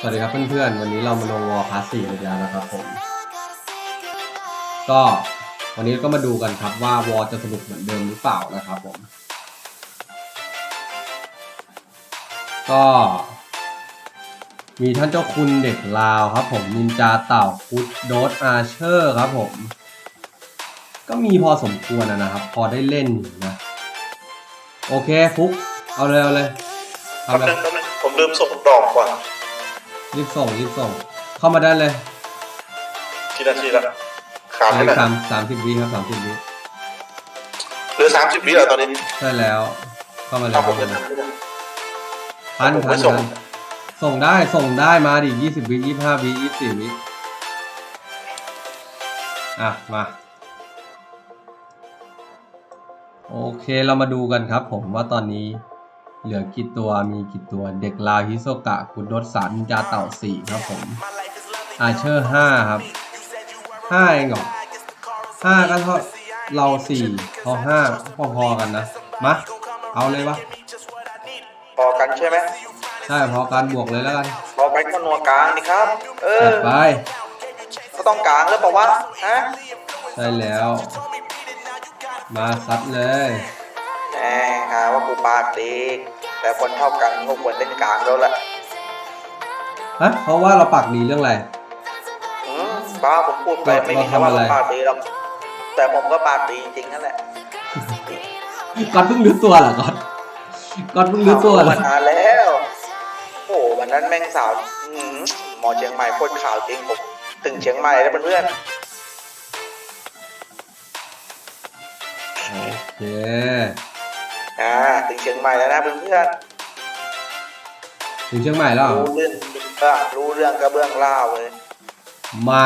สวัสดีครับเพื่อนๆ วันนี้เรามาลงวอลพาร์ทสี่เลยแล้วนะครับผม ก็วันนี้ก็มาดูกันครับว่าวอลจะสนุกเหมือนเดิมหรือเปล่านะครับผม ก็ มีท่านเจ้าคุณเด็กลาวครับผมนินจาเต่าคุดโดสอาเชอร์ครับผม ก็มีพอสมควรนะนะครับ พอได้เล่นอยู่นะ โอเคฟุก เอาเลยเอาเลยแป๊ทำบเลยนึงแป๊บนึงผมลืมส่งดอกก่อน รีบส่งรีบส่ง เข้ามาได้เลยทีนาทีละขาดไปอีไหกนสามสามสิบวิครับสามสิบวิเหลือสามสิบวิแล้วตอนนี้ใช่แล้ว เข้ามาเลยถ้าผเข้ามมาจะเลยทำไม่ได้ทันผมทัไม่นส่งทันส่งได้ส่งได้มาดิยี่สิบวิยี่ห้าวิยี่สี่วิอะมาโอเคเรามาดูกันครับผมว่าตอนนี้ เหลือกี่ตัวมีกี่ตัวเด็กลาวฮิโซกะกุดดสามนินจาเต่าสี่ครับผมอาเชอร์ห้าครับห้าเองเหรอห้าก็เท่าเราสี่เขาห้าพอๆกันนะมาเอาเลยวะพอกันใช่ไหมใช่พอการบวกเลยแล้วกันพอกันก็นัวกลางนี่ครับ เออจัดไปก็ต้องกลางแล้วเปล่าวะฮะใช่แล้ว มาซัดเลยแหมหาว่ากูปากดี แต่คนเท่ากันก็ควรเล่นกลางแล้วแหละฮะเพราะว่าเราปากดีเรื่องอะไรอืมบ้าผมพูดไปเราไม่มีคำว่าเราทำอะไรปากดีหรอกแต่ผมก็ปากดีจริงๆนั่นแหละก่อนเพิ่งรู้ตัวเหรอก่อนก่อนเพิ่งรู้ตัวเหรอมานานแล้วโอ้วันนั้นแม่งสาวอื้อหือหมอเชียงใหม่โคตรข่าวจริงผมถึงเชียงใหม่แล้วเพื่อนโอเคๆ อ่าถึงเชียงใหม่แล้วนะเพื่อนถึงเชียงใหม่แล้วๆเหรอรู้เรื่องเออรู้เรื่องกระเบื้องเล่าวเลยมา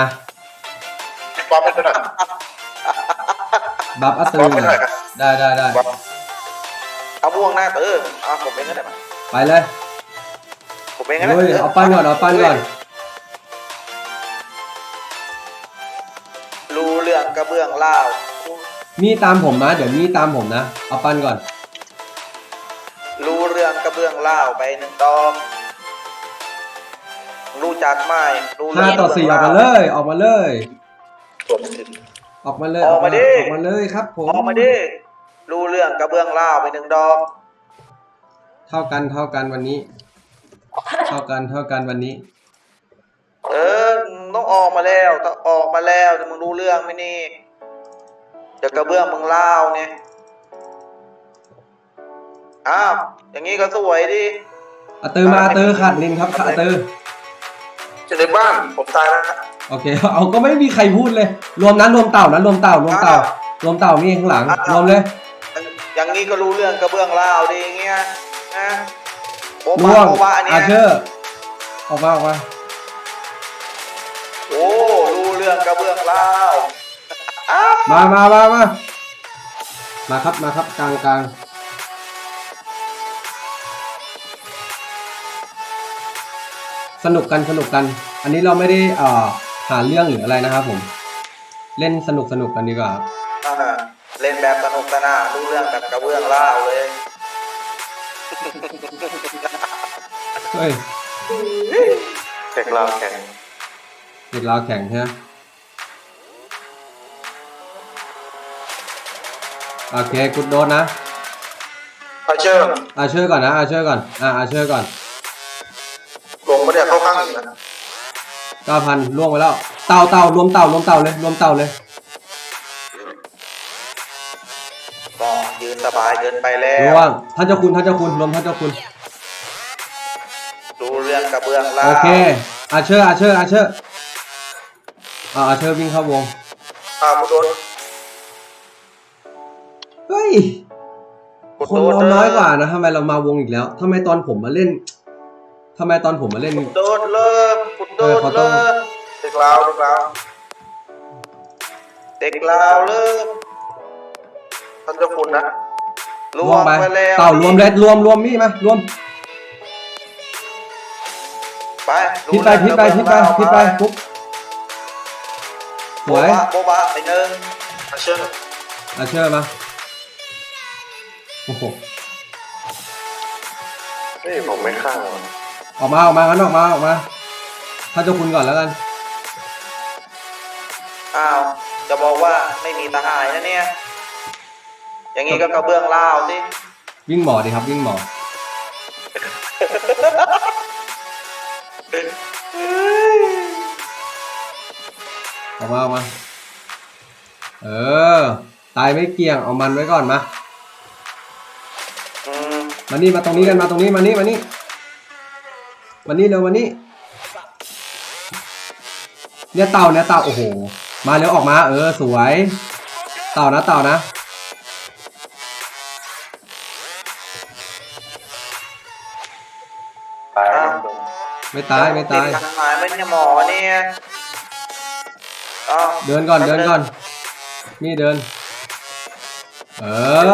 ความเป็นขนาดบัฟอัตบัตืฟอไปหน่อยครับได้ได้ได้เอาม่วงหน้าเออเอาผมเองก็ได้มาไปเลยผมเองก็ได้เฮ้ยเอาปั้นก่อนเอาปั้นก่อนรู้เรื่องกระเบื้องเล่าว มีตามผมนะ เดี๋ยวมีตามผมนะ เอาปั้นก่อน รู้เรื่องกระเบื้องเล่าวไปหนึ่งดอกรู้จักไหมรู้เรื่ห้าต่อสี่ออกมาเลย ออกมาเลยตัวผิดออกมาเลยออกมาดิ ออกมาเลยครับผมออกมาดิรู้เรื่องกระเบื้องเล่าวไปหนึ่งดอก เท่ากันเท่ากันวันนี้ เท่ากันเท่ากันวันนี้ เออต้องออกมาแล้วต้องออกมาแล้วแต่มึงรู้เรื่องไหมนี่เดี๋ยวกระเบื้องมึงเล่าวเนี่ย อ้าว อย่างนี้ก็สวยดิอาตือมาอาตือขาดนินครับขาดอาตือจะในบ้านผมตายแล้วโอเค เอาก็ไม่มีใครพูดเลย รวมนั้นรวมเต่านะรวมเต่ารวมเต่ารวมเต่ามีข้างหลังรวมเลย อย่างนี้ก็รู้เรื่องกระเบื้องเล่าวดิอย่างเงี้ยนะโบะร่บะวงโบะบะเนี่อายเชอร์ออกมาออกมาโอ้รู้เรื่องกระเบื้องเล่าวมามามามามาครับมาครับกลางกลาง สนุกกันสนุกกัน อันนี้เราไม่ได้เอ่อหาเรื่องหรืออะไรนะครับผม เล่นสนุกสนุกกันดีกว่าครับอ่าเล่นแบบสนุกสนานรู้เรื่องแบบกระเบื้องเล่าวเลย เฮ้ยแข่งเราแข่งติดลาวแข่งใช่ไหมโอเคกุดโดนนะอาเชิญอาเชอร์ก่อนนะอาเชอร์ก่อนอ่าอาเชอร์ก่อน ก้าพันล่วงไปแล้ว เต่าเต่ารวมเต่ารวมเต่าเลย รวมเต่าเลย ก็ยืนสบายเกินไปแล้ล่ววง ท่านเจ้าคุณท่านเจ้าคุณรวมท่านเจ้าคุณ รู้เรื่องกระเบื้องเล่าโอวเค อาเชอร์อาเชอร์อาเชอร์อ่าอาเชอร์วิ่งเข้าวงอ่าคุณโดนเฮ้ยคุณคนโดนเราน้อยกว่านะทำไมเรามาวงอีกแล้วทำไมตอนผมมาเล่น ทำไมตอนผมมาเล่นคุณโดนเลิกคุณโดนเออเขาต้เลิองกเด็กลาวเด็กลาวเด็กลาวเลิกท่านเจ้าคุณนะรรววมมไปไปแล้วเต่ารวมเลยรวมรวมมี่มารวมไปพิดไปพิดไปพิดไปพิดไปปุ๊บสโบวยบะโบบะไอ้หนึ่งอาเชิญอาเชอร์มาโอ้โหนี่ผมไม่ข้าง ออกมาออกมางั้นออกมาออกมาท่านเจ้าคุณก่อนแล้วกัน อ้าว จะบอกว่าไม่มีทหารนะเนี่ย อย่างงี้ก็กระเบื้องลาวสิ วิ่งหมอดีครับ วิ่งหมอ ออกมาออกมา เออ ตายไม่เกี่ยง เอามันไว้ก่อนมา อืม มานี่มาตรงนี้กันมาตรงนี้มานี่มานี่ มานี่เร็วมานี่เนี่ยเต่าเนี่ยเต่าโอ้โห มาเร็วออกมา เออสวย เต่านะเต่านะ ตายอ้าวไม่ตายไม่ตาย ติดทหารไม่ใช่หมอเนี่ยอ้าวเดินก่อนเดินก่อน นี่เดิน เอ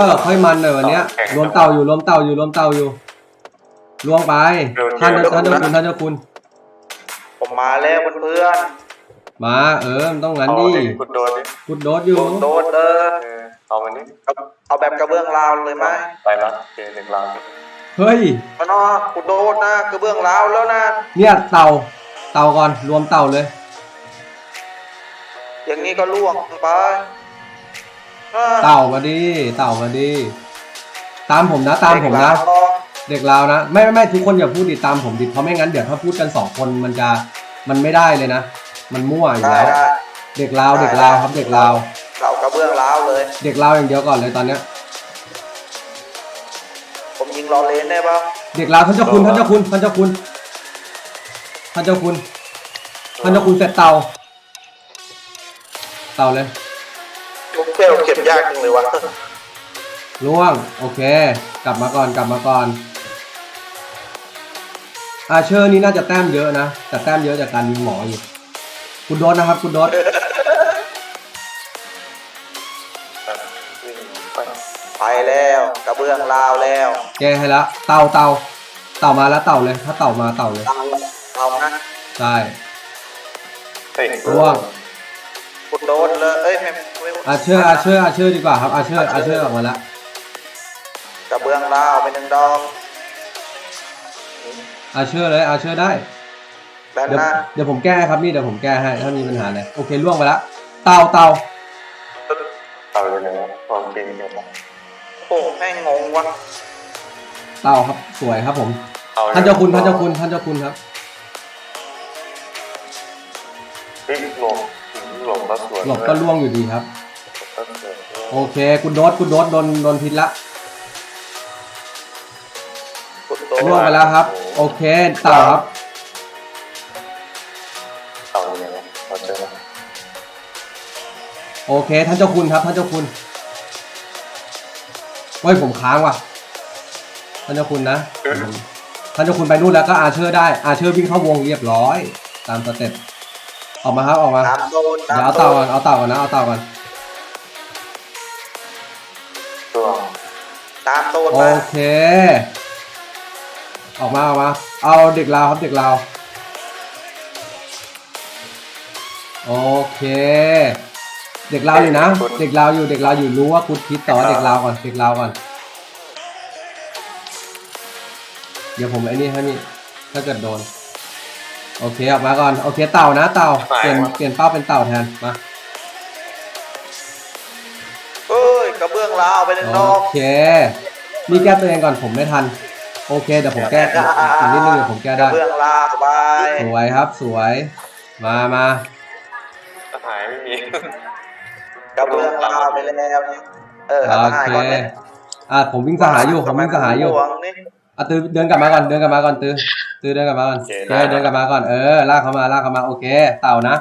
อ ค่อยมันหน่อยวันเนี้ยรวมเต่าอยู่รวมเต่าอยู่รวมเต่าอยู่รวมไป ท่านท่านเจ้าคุณท่านเจ้าคุณ ผมมาแล้วเพื่อนมาเออมันต้องงั้นเอาดิดิกุดโดนดิกุดโดดอยู่ๆโดนเออเออเอามันนี่เอาเอาแบบกระเบื้องลาวเลยไหมไปละเจหนึ่งลาวเฮ้ยพนอกูโดนนะกระเบื้องลาวแล้วนะ เนี่ยเต่าเต่าก่อนรวมเต่าเลย อย่างนี้ก็ล่วงไปอ่เต่ามาดิเต่ามาดิตามผมนะตามผมนะ เด็กลาวนะ ไม่ไม่ไม่ทุกคนอย่าพูดดิตามผมดิเพราะไม่งั้นเดี๋ยวถ้าพูดกันสองคนมันจะมันไม่ได้เลยนะ มันมั่วอยู่ได้แล้ว ได้เด็กลาวเด็กลาวครับเด็กลาว เรากระเบื้องลาวเลย เด็กลาวอย่างเดียวก่อนเลยตอนเนี้ย ผมยิงรอเลนได้ปะเด็กลาวท่านเจ้าคุณท่านเจ้าคุณท่านเจ้าคุณท่านเจ้าคุณท่านเจ้าคุณเสร็จเตา เตาเลย ลูกเที่ยวเก็บยากจริงเลยวะ ล่วง โอเค กลับมาก่อนกลับมาก่อน อาเชอร์นี่น่าจะแต้มเยอะนะแต่แต้มเยอะจากการยิงหมออยู่คุณโดสนะครับ คุณโดสวิ่งไปไปแล้วกระเบื้องลาวแล้วแกให้ละเตาเตาเต่ามาแล้วเต่าเลย ถ้าเต่ามาเต่าเลยเอาเอานะใช่เฮ้ยร่วงกูโดนเลยเอ้ยไม่ไม่อาเชอร์อาเชอร์อาเชอร์ดีกว่าครับอาเชอร์อาเชอร์ออกมาแล้วกระเบื้องลาวไปหนึ่งดอก อาเชอร์เลยอาเชอร์ได้ด้านเดี๋ยวหน้าเดี๋ยวผมแก้ครับนี่เดี๋ยวผมแก้ให้ถ้ามีปัญหาอะไรโอเคล่วงไปละเตาเตาเอาเลยนะโอเคเดี๋ยวโอ้แม่งงงวะเตาครับสวยครับผมเอาลยท่านเจ้าคุณท่านเจ้าคุณท่านเจ้าคุณครับเฮ้ยหลบหลบแล้วสวยหลบก็ล่วงอยู่ดีครับก็สวยโอเคคุณโดสคุณโดสโดนโดนพิษละกูโดล่วงนไปแล้วครับ โอ เคเต่าครับเอาเลยนะเอาเจอแล้วโอเคท่านเจ้าคุณครับท่านเจ้าคุณเฮ้ยผมค้างว่ะท่านเจ้าคุณนะท่านเจ้าคุณไปนู่นแล้วก็อาเชอร์ได้อาเชอร์วิ่งเข้าวงเรียบร้อย ตามสเต็ปออกมาครับออกมาตามโดนเดี๋ยวเอาเต่าก่อนเอาเต่าก่อนนะเอาเต่าก่อนตัวตามโดนโอมาเค ออกมาออกมาเอาเด็กลาวครับเด็กลาวโอเค เด็กลาวอยู่นะ เด็กลาวอยู่เด็กลาวอยู่รู้ว่าคุณคิดต่อเด็กลาวก่อนเด็กลาวก่อน เดี๋ยวผมไอ้นี่ให้นี่ถ้าเกิดโดน โอเคออกมาก่อนโอเคเต่านะเต่าเปลี่ยนเปลี่ยนเป้าเป็นเต่าแทนมาเอ้ยกระเบื้องลาวไปหนึ่งดโออกเคนี่แก้ตัวเองก่อนผมไม่ทัน โอเคเดี๋ยวผมแก้อีกอีกนิดนึงเดี๋ยวผมแก้กได้ระเบื้องลาวไปสวยครับสวย มามาหายไม่มีกระเบื้องลาวไปแล้วเนี่ยเออเอาโอทหารเคก่อนเนี่ยอะผมวิ่งสหายอยู่ผมวิ่งสหายอยู่ห่วงนี่อะตือเดินกลับมาก่อนเดินกลับมาก่อนตือตือเดินกลับมาก่อนโอเคเดินกลับมาก่อนเออลากเขามาลากเขามาโอเค เต่านะ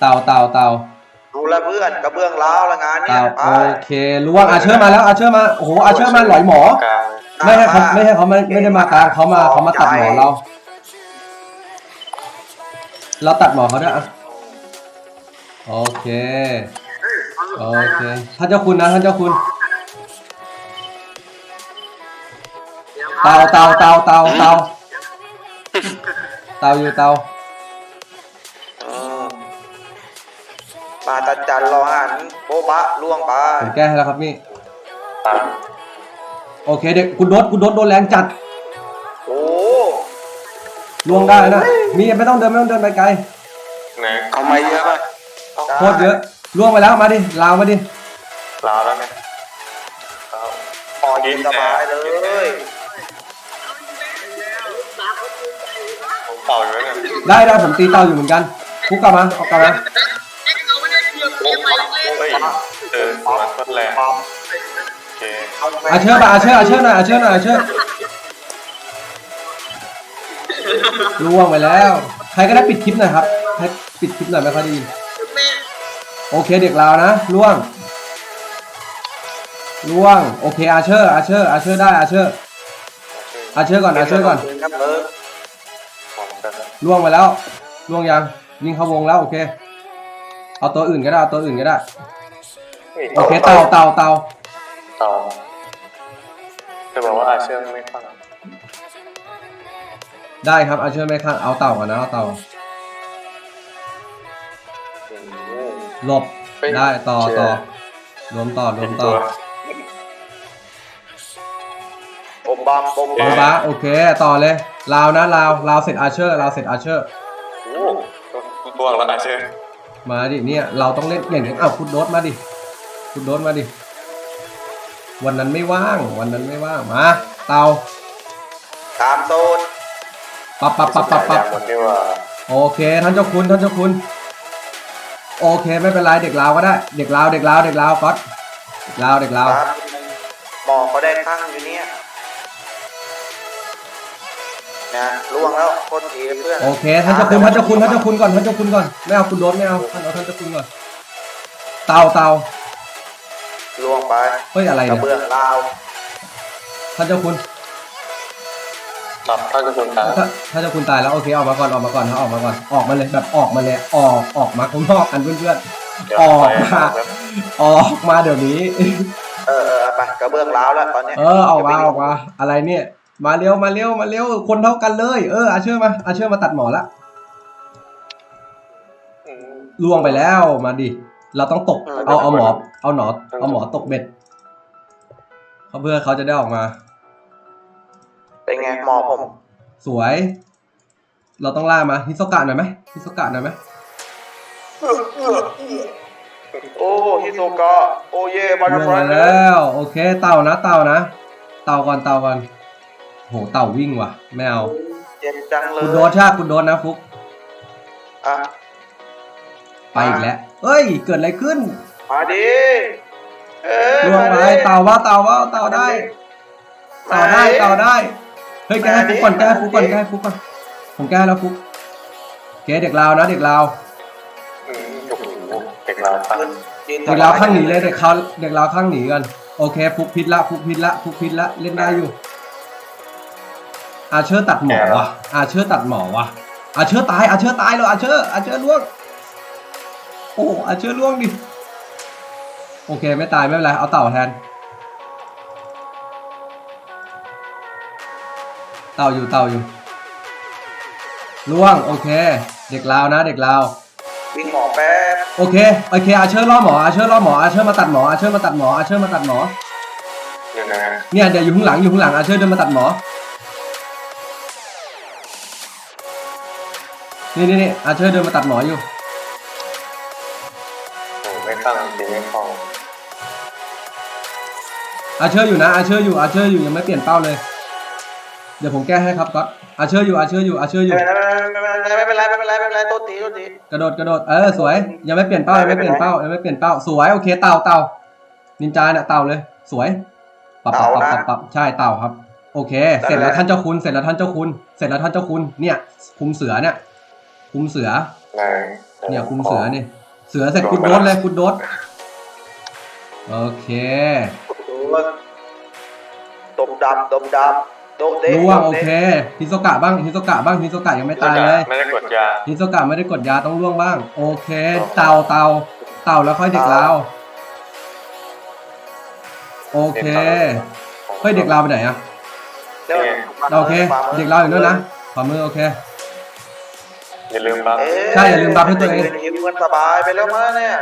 เต่าเต่าเต่าดูแลเพื่อนกระเบื้องลาวละงานเนี่ยเต่าไปโอเคล่วงอาเชอร์มาแล้วอาเชอร์มาโอ้โหอาเชอร์มาหลอยหมอกลาง ไม่ใช่เขาไม่ใช่เขาไม่ไม่ได้มากลางเขามาเขามาตัดหมอเรา เราตัดหมอเขาด้วยอะโอเค โอเคท่านเจ้าคุณนะท่านเจ้าคุณ เตาเตาเตาเตาเตาเตาอยู่เตาอืมมาตัดจันรอหันโบ๊ะบะล่วงไปผมแก้ให้แล้วครับนี่ตาม โอเคเด็กคุณโดดคุณโดดโดนแรงจัดโอ้ล่วงได้นะมีไม่ต้องเดินไม่ต้องเดินไปไกลไหนเอามาเยอะป่ะโคตรเยอะล่วงไปแล้วมาดิลาวมาดิลาวแล้วเนี่ยลาวปอดสบายเลยผมเต่าอยู่แล้วเนี่ยได้ได้ผมตีเต่าอยู่เหมือนกันฟุกกลับมาเอากลับมาเฮ้ยเออมันโคตรแรงปั๊มโอ เคอาเชิญมาอาเชิญอาเชิญหน่อยอาเชิญหน่อยอาเชิญล่วงไปแล้ว ใครก็ได้ปิดคลิปหน่อยครับให้ปิดคลิปหน่อยไม่ค่อยได้ยินโอเคเด็กลาวนะล่วงล่วงโอเคอาเชอร์อาเชอร์อาเชอร์ได้อาเชอร์อาเชอร์ก่อนอาเชอร์ก่อนครับเออผมกันนะล่วงไปแล้วล่วงยังวิ่งเข้าวงแล้วโอเค เอาตัวอื่นก็ได้เอาตัวอื่นก็ได้ฮ้ยโอเคเต่าเต่าเต่า เต่าจะบอกว่าอาเซียนไม่ฟังได้ครับอาเชอร์ไม่ข้างเอาเต่าก่อนนะเอาเต่าหลบได้ต่อต่อรวมต่อรวมต่อบมบัมบมบาบัมบาโอเค ต่อเลยลาวนะลาวลาวเสร็จอาเชอร์ลาวเสร็จอาเชอร์โอ้ตัวแล้วอาเซียนมาดิเนี่ยเราต้องเล่นอย่างนี้อ้าวคุณโดสมาดิคุณโดสมาดิ วันนั้นไม่ว่าง วันนั้นไม่ว่าง มา เตาตามโซนปับปับปับปับปับหมดที่ว่าโอเค ท่านเจ้าคุณ ท่านเจ้าคุณ โอเคไม่เป็นไรเด็กลาวก็ได้ เด็กลาวเด็กลาวเด็กลาวก๊อตเด็กลาวเด็กลาวครับหมอเขาได้ข้างอยู่เนี่ยนะล่วงแล้วโคตรทีเพื่อนโอเคท่านเจ้าคุณท่านเจ้าคุณท่านเจ้าคุณก่อนท่านเจ้าคุณก่อนไม่เอาคุณโดสไม่เอาท่านเอาท่านเจ้าคุณก่อนเตาเตา ล่วงไปเฮ้ยอะไรกระเนี่ยเบื้องลาวท่านเจ้าคุณหลับถ้าจะคนตายถ้าถ้าเจ้าคุณตายแล้วโอเคออกมาก่อนออกมาก่อนนะออกมาก่อนออกมาเลยแบบออกมาเลยออกออกมาข้างนอกกันเพื่อน เดี๋ยวออกไปมา ๆออกมาเดี๋ยวนี้ เออเออไปกระเบื้องลาวแล้วตอนเนี้ยเออออกมาออกมาอะไรเนี่ย มาเร็วมาเร็วมาเร็วคนเท่ากันเลย เอออาเชื่อมาอาเชื่อมาตัดหมอละอืมล่วงไปแล้วมาดิ เราต้องตก เอาเอาหมอ เอาหนอเอาหมอตกเบ็ดเขาเพื่อเขาจะได้ออกมา เป็นไงหมอผม สวย เราต้องล่ามาฮิโซกะหน่อยไหมฮิโซกะหน่อยไหมโอ้ฮิโซกะโอเย่บาล่ร์วงฟรมาายแล้ว โอเค เต่านะ เต่านะ เต่าก่อนเต่าก่อนโหเต่าวิ่งว่ะไม่เอาเจ็บจังเลยคุณโดนชาคุณโดนนะฟุกอะไปอีกแล้ว เอ้ย เกิดอะไรขึ้นมาดิเอ้ยล่วงไปมาดิเต่าว่าเต่าว่าเต่าได้เต่าได้เต่าได้เฮ้ยแกให้ฟุกก่อนแกให้ฟุกก่อนแกให้ฟุกก่อนผมแกให้แล้วฟุกแกเด็กลาวนะเด็กลาวอืมโอ้โหเด็กเราตายเด็กลาวข้างหนีเลยเด็กเขาเด็กลาวข้างหนีกันโอเคฟุกพิษละฟุกพิษละฟุกพิษละเล่นได้อยู่ อาเชอร์ตัดหมอว่ะอาเชอร์ตัดหมอว่ะอาเชอร์ตายอาเชอร์ตายเลยอาเชอร์อาเชอร์ล่วง โอ้อาเชอร์ล่วงดิ โอเค ไม่ตาย ไม่เป็นไร เอาเต่าแทน เต่าอยู่เต่าอยู่ล่วง โอเค เด็กลาวนะ เด็กลาววิ่งหมอแป๊บโอเค โอเค อาเชอร์ล่อหมอ อาเชอร์ล่อหมอ อาเชอร์มาตัดหมอ อาเชอร์มาตัดหมอ อาเชอร์มาตัดหมออยู่นะเนี่ยเดี๋ยวอยู่ข้างหลังอยู่ข้างหลัง อาเชอร์เดินมาตัดหมอ นี่นี่นี่อาเชอร์เดินมาตัดหมออยู่ โอ้ไม่ตั้งจริงไม่เข้าอาเชอร์อยู่นะอาเชอร์อยู่อาเชอร์อยู่ยังไม่เปลี่ยนเป้าเลย เดี๋ยวผมแก้ให้ครับก๊อตอาเชอร์อยู่อาเชอร์อยู่อาเชอร์อยู่ ไม่เป็นไรไม่เป็นไรไม่เป็นไรไม่เป็นไรโทษทีโทษทีกระโดดกระโดดเออสวย ยังไม่เปลี่ยนเป้ายังไม่เปลี่ยนเป้ายังไม่เปลี่ยนเป้าสวยโอเคเต่าเต่านินจาเนี่ยเต่าเลย สวยปับปับปับปับปับใช่เต่าครับ โอเค เสร็จแล้วท่านเจ้าคุณเสร็จแล้วท่านเจ้าคุณ เสร็จแล้วท่านเจ้าคุณเนี่ยคุมเสือเนี่ยคุมเสือไหนเนี่ยคุมเสือนี่ เสือเสร็จคุณโดดเลยคุณโดดโอเคตบดำตบดำโดดเด้ล่วงโอเคฮิโซกะบ้างฮิโซกะบ้างฮิโซกะยังไม่ตายเลยไม่ได้กดยาฮิโซกะไม่ได้กดยาต้องล่วงบ้าง โอเค เต่าเต่าเต่าแล้วค่อยเด็กลาวโอเคเฮ้ยเด็กลาวไปไหนอะโอเค เด็กลาวอยู่นู่นนะขวามือโอเค อย่าลืมบัฟใช่อย่าลืมบัฟให้ตัวเองยิ้มกันสบายไปแล้วมั้งเนี่ย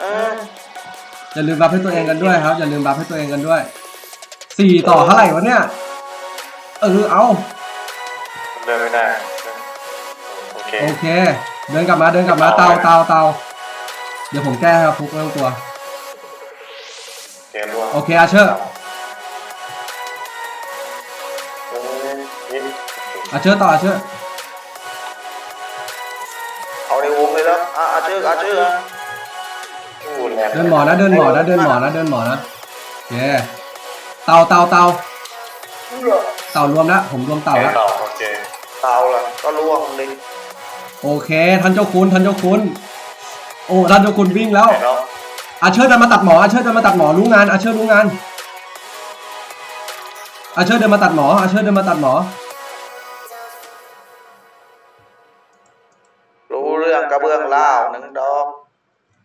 เอออย่าลืมบัฟให้ตัวเองกันด้วยครับ อย่าลืมบัฟให้ตัวเองกันด้วยสี่ต่อเท่าไหร่วะเนี่ยเออเอาเดิช่วยไม่ได้ โอเค โอเค เดินกลับมาเดินกลับมาเตาเตาเตาเดี๋ยวผมแก้ครับฟุกไม่ต้องกลัว เกมร่วงโอเคอาเชอร์เอ้ยนี่อาเชอร์ต่ออาเชอร์ แล้วอะอาเชื่ออาเชื่อพูดแรงเดินหมอนะเดินหมอนะเดินหมอนะเดินหมอนะโอเคเตาเตาเตาเต่ารวมแล้วผมรวมเต่าแล้วต่อโอเคเตาละก็ล่วงเลยโอเคท่านเจ้าคุณท่านเจ้าคุณ โอ้ท่านเจ้าคุณวิ่งแล้วไหนเนาะอาเชิญเดินมาตัดหมออาเชิญเดินมาตัดหมอรู้งานอาเชิญรู้งานอาเชิญเดินมาตัดหมออาเชิญเดินมาตัดหมอ กระเบื้องเล่าวหนึ่งดอก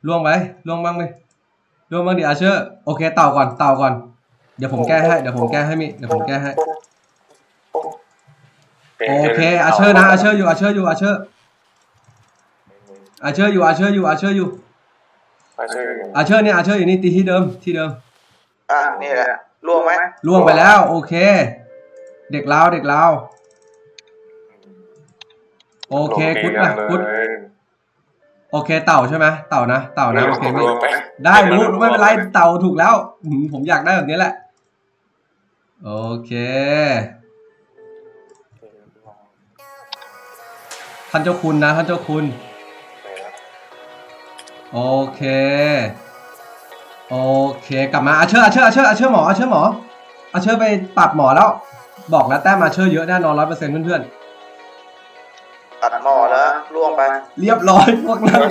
ล่วงไปล่วงบ้างไหมล่วงบ้างดิอาเชิญโอเค เต่าก่อน เต่าก่อน เดี๋ยวผมแก้ให้ เดี๋ยวผมแก้ให้มิ เดี๋ยวผมแก้ให้ โอเค อาเชิญนะ อาเชิญอยู่ อาเชิญอยู่ อาเชิญอาเชิญอยู่ อาเชิญอยู่ อาเชิญอยู่ อาเชิญอาเชิญเนี่ย อาเชิญอยู่นี่ตีที่เดิม ที่เดิม อะนี่แหละล่วงไหมล่วงไปแล้ว โอเค เด็กลาว เด็กลาว โอเค กุดนะกุด โอเคเต่าใช่ไหมเต่านะเต่านะโอเคไม่รวมไปได้รู้ไม่เป็นไรเต่าถูกแล้วอืมผมอยากได้แบบนี้แหละ โอเคท่านเจ้าคุณนะท่านเจ้าคุณ โอเค โอเคกลับมาอาเชอร์อาเชอร์อาเชอร์อาเชอร์หมออาเชอร์หมออาเชอร์ไปปรับหมอแล้ว บอกแล้วแต้มอาเชอร์เยอะแน่นอนร้อยเปอร์เซ็นต์เพื่อนตัดหม้อ แล้วล่วงไปๆเรียบร้อยพวกนั่ง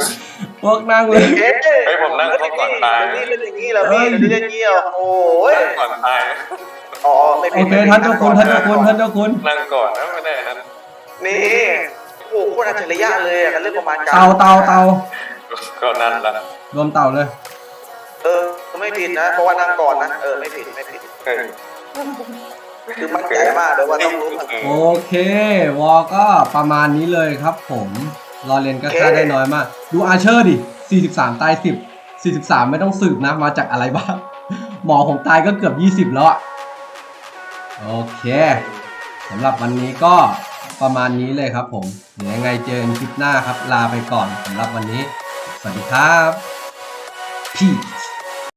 พวกนั่งเลยเอ๊ะเฮ้ยผมนั่งเข้าก่อนตาย นี่เป็นอย่างนี้เหรอพี่เอ้ยเดี๋ยวจะเงี้ยวโอ้ยนั่งก่อนตายอ๋อไม่โอผิดเคท่านเจ้าคุณท่านเจ้าคุณท่านเจ้าคุณนั่งก่อนนะไม่ได้นั้นนี่โอ้โหโคตรอัจฉริยะเลยอะกันเรื่องประมาณการเตาเตาเตาก็นั่นละรวมเต่าเลย เออไม่ผิดนะเพราะว่านั่งก่อนนะเออไม่ผิดไม่ผิดเฮ้ยคือมั่นใจมากเลยว่าต้องรู้โอเควอลก็ประมาณนี้เลยครับผม รอเรียนก็ค่าได้น้อยมาก ดูอาเชอร์ดิ 43 ตาย 10 43 ไม่ต้องสืบนะ มาจากอะไรบ้าง หมอผมตายก็เกือบ 20 แล้วอะโอเคสำหรับวันนี้ก็ประมาณนี้เลยครับผมเดี๋ยวยังไงเจอกันคลิปหน้าครับ ลาไปก่อนสำหรับวันนี้ สวัสดีครับ Peace